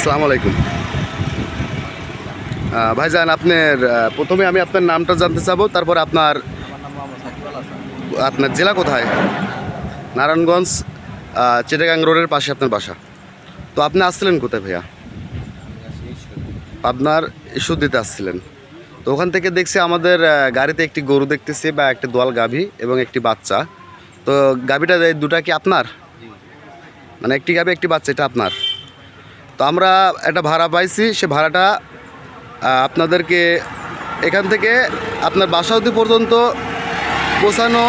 আসসালামু আলাইকুম। ভাইজান আপনার প্রথমে আমি আপনার নামটা জানতে চাবো তারপর আপনার আপনার জেলা কোথায়? নারায়ণগঞ্জ চিটাগাং রোডের পাশে আপনার বাসা। তো আপনি আসছিলেন কোথায় ভাইয়া? আপনার ইস্যু দিতে আসছিলেন। তো ওখান থেকে দেখছি আমাদের গাড়িতে একটি গরু দেখতেছি বা একটি দোয়াল গাভী এবং একটি বাচ্চা। তো গাভীটা এই দুটা কি আপনার? মানে একটি গাভী একটি বাচ্চা এটা আপনার? তো আমরা একটা ভাড়া পাইছি, সে ভাড়াটা আপনাদেরকে এখান থেকে আপনার বাসা অবধি পর্যন্ত পৌঁছানো,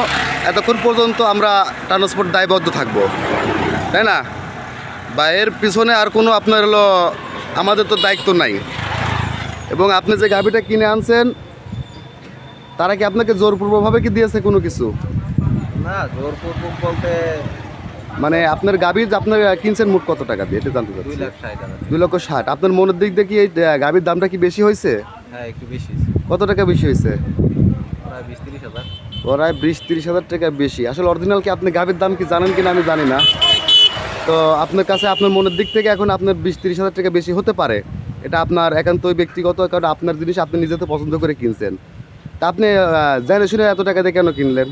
এতক্ষণ পর্যন্ত আমরা ট্রান্সপোর্ট দায়বদ্ধ থাকব। তাই না? বা এর পিছনে আর কোনো আপনার হলো, আমাদের তো দায়িত্ব নাই। এবং আপনি যে গাভীটা কিনে আনছেন, তারা কি আপনাকে জোরপূর্বকভাবে কি দিয়েছে কোনো কিছু? না, জোরপূর্বক বলতে মানে আপনার গাভী যে আপনার কিনছেন মোট কত টাকা দিয়ে? এটা জানতে চাচ্ছি। দুই লক্ষ ষাট। আপনার মনের দিক দিয়ে কি এই গাভীর দামটা কি বেশি হয়েছে? হ্যাঁ একটু বেশি কত টাকা বেশি হয়েছে? প্রায় বিশ তিরিশ হাজার। টাকা বেশি। আসলে অরিজিনাল কি আপনি গাভীর দাম কি জানেন কিনা আমি জানি না। তো আপনার কাছে আপনার মনের দিক থেকে এখন আপনার বিশ তিরিশ হাজার টাকা বেশি হতে পারে। এটা আপনার একান্তই ব্যক্তিগত কারণ আপনার জিনিস আপনি নিজে তো পছন্দ করে কিনছেন। তা আপনি জেনে শুনে এত টাকা দিয়ে কেন কিনলেন?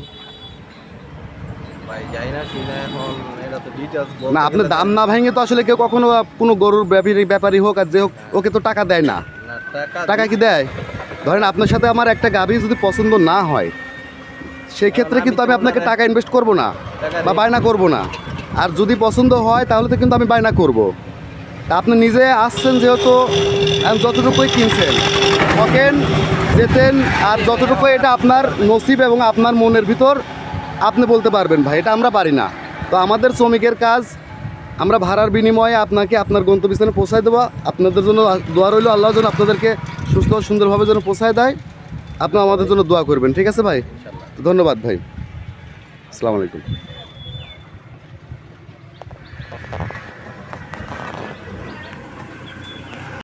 না শুনে এখন এটা তো ডিটেলস না আপনার দাম না ভেঙে তো আসলে কেউ কখনো কোনো গরুর ব্যাপারী ব্যাপারী হোক আর যে হোক ওকে তো টাকা দেয় না। টাকা কি দেয়? ধরেন আপনার সাথে আমার একটা গাভী যদি পছন্দ না হয় সেই ক্ষেত্রে কিন্তু আমি আপনাকে মানে- টাকা ইনভেস্ট করব না বা বায়না করব না। আর যদি পছন্দ হয় তাহলে তো কিন্তু আমি বায়না করব। তা আপনি নিজে আসছেন যেহেতু যতটুকুই কিনছেন থাকেন যেতেন আর যতটুকু এটা আপনার নসিব এবং আপনার মনের ভিতর আপনি বলতে পারবেন, ভাই, এটা আমরা পারি না। তো আমাদের শ্রমিকের কাজ, আমরা ভাড়ার বিনিময়ে আপনাকে আপনার গন্তব্যস্থানে পৌঁছায় দেবো। আপনাদের জন্য দোয়া রইল, আল্লাহ যেন আপনাদেরকে সুস্থ সুন্দরভাবে যেন পৌঁছায় দেয়। আপনি আমাদের জন্য দোয়া করবেন, ঠিক আছে, ভাই? ধন্যবাদ, ভাই। আসসালামু আলাইকুম।